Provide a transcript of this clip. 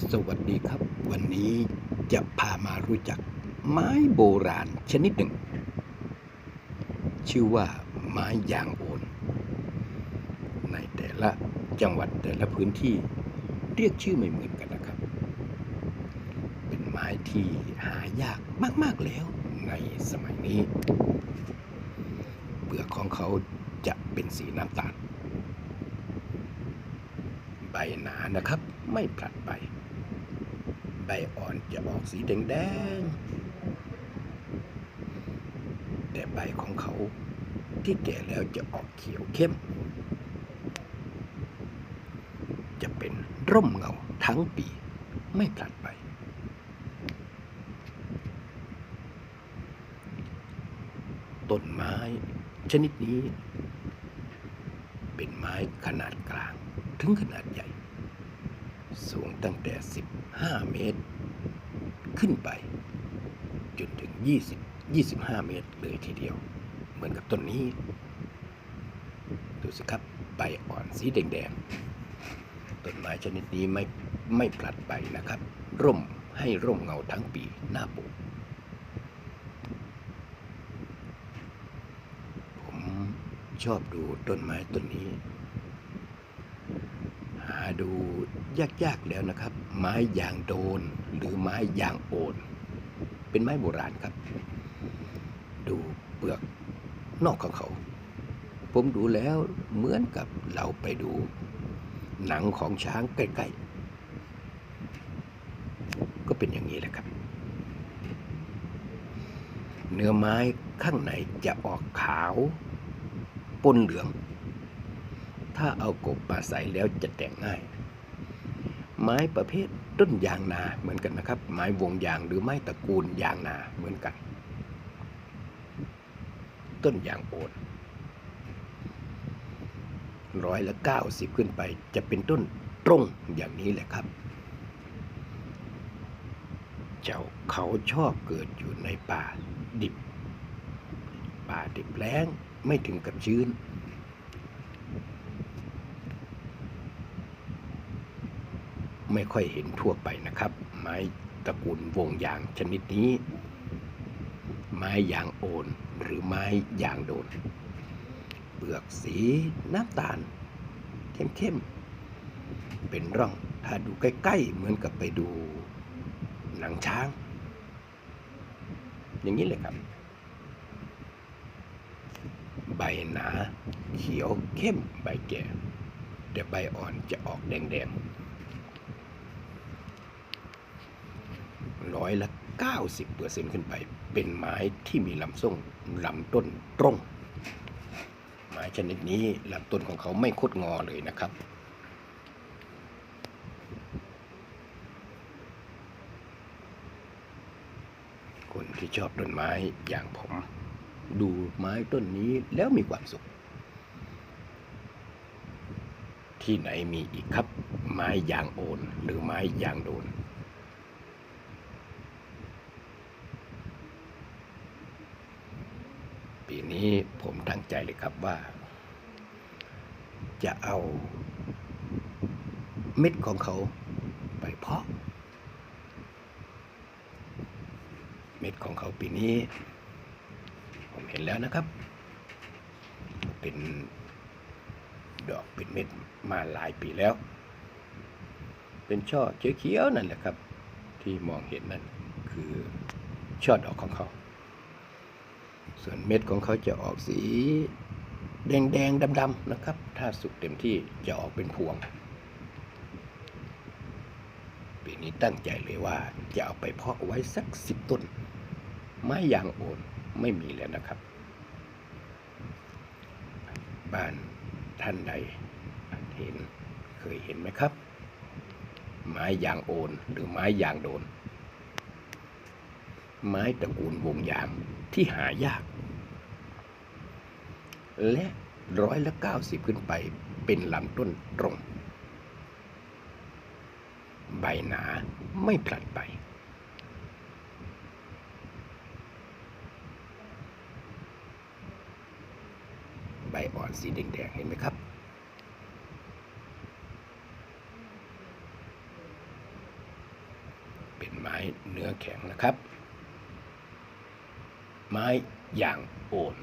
สวัสดีครับ วันนี้จะพามารู้จักไม้โบราณชนิดหนึ่ง ชื่อว่าไม้ยางโอน ในแต่ละจังหวัดแต่ละพื้นที่เรียกชื่อไม่เหมือนกันนะครับ เป็นไม้ที่หายากมาก ๆ แล้วในสมัยนี้ เปลือกของเขาจะเป็นสีน้ำตาลใบหนานะครับ ไม่ผลัดใบ ใบอ่อนจะออกสีแดงๆ แต่ใบของเขาที่แก่แล้วจะออกเขียวเข้ม จะเป็นร่มเงาทั้งปีไม่ผลัดใบต้นไม้ชนิดนี้ เป็นไม้ขนาดกลางถึงขนาดใหญ่ สูงตั้งแต่ 15 เมตร ขึ้นไป จนถึง 20 25 เมตรเลยทีเดียว เหมือนกับต้นนี้ ดูสิครับ ใบอ่อนสีแดงๆต้นไม้ชนิดนี้ไม่ไม่ผลัดใบนะครับ ร่มให้ร่มเงาทั้งปีหน้าปลูกผมชอบดูต้นไม้ต้นนี้ ดูยากๆแล้วนะครับ ไม้ยางโดนหรือไม้ยางโอน เป็นไม้โบราณครับ ดูเปลือกนอกของเขา ผมดูแล้วเหมือนกับเราไปดู หนังของช้างใกล้ๆ ก็เป็นอย่างนี้แหละครับ เนื้อไม้ข้างในจะออกขาวปนเหลือง ถ้าเอากบมาใส่แล้วจะแต่งง่าย ไม้ประเภทต้นยางนาเหมือนกันนะครับ ไม้วงยางหรือไม้ตระกูลยางนาเหมือนกัน ต้นยางโอนร้อยละเก้าสิบขึ้นไป จะเป็นต้นตรงอย่างนี้แหละครับ เจ้าเขาชอบเกิดอยู่ในป่าดิบ ป่าดิบแล้งไม่ถึงกับชื้น ไม่ค่อยเห็นทั่วไปนะครับ ไม้ตระกูลวงยางชนิดนี้ ไม้ยางโอนหรือไม้ยางโดน เปลือกสีน้ำตาล เข้มๆ เป็นร่องถ้าดูใกล้ๆ เหมือนกับไปดูหนังช้าง อย่างนี้เลยครับ ใบหนา เขียวเข้มใบแก่แต่ใบอ่อนจะออกแดงๆ ร้อยละ 90เปอร์เซ็นต์ขึ้นไป เป็นไม้ที่มีลำส้งลำต้นตรง ไม้ชนิดนี้ลำต้นของเขาไม่คดงอเลยนะครับคนที่ชอบต้นไม้อย่างผม ดูไม้ต้นนี้แล้วมีความสุข ที่ไหนมีอีกครับ ไม้ยางโอนหรือไม้ยางโดน ปีนี้ผมตั้งใจเลยครับว่า จะเอาเม็ดของเขาไปเพาะ เม็ดของเขาปีนี้ ผมเห็นแล้วนะครับ เป็นดอกเป็นเม็ดมาหลายปีแล้ว เป็นช่อเขียวๆนั่นแหละครับ ที่มองเห็นนั่นคือช่อดอกของเขา ส่วนเม็ดของเขาจะออกสีแดงๆดำๆนะครับ ถ้าสุกเต็มที่จะออกเป็นพวง ปีนี้ตั้งใจเลยว่าจะเอาไปเพาะไว้สักสิบต้น ไม้ยางโอนไม่มีแล้วนะครับ บ้านท่านใดเห็นเคยเห็นไหมครับ ไม้ยางโอนหรือไม้ยางโดน ไม้ตระกูลวงยางที่หายาก และร้อยละเก้าสิบขึ้นไปเป็นลำต้นตรง ใบหนาไม่ผลัดใบใบอ่อนสีแดงๆเห็นไหมครับเป็นไม้เนื้อแข็งนะครับ ไม้อย่างโอน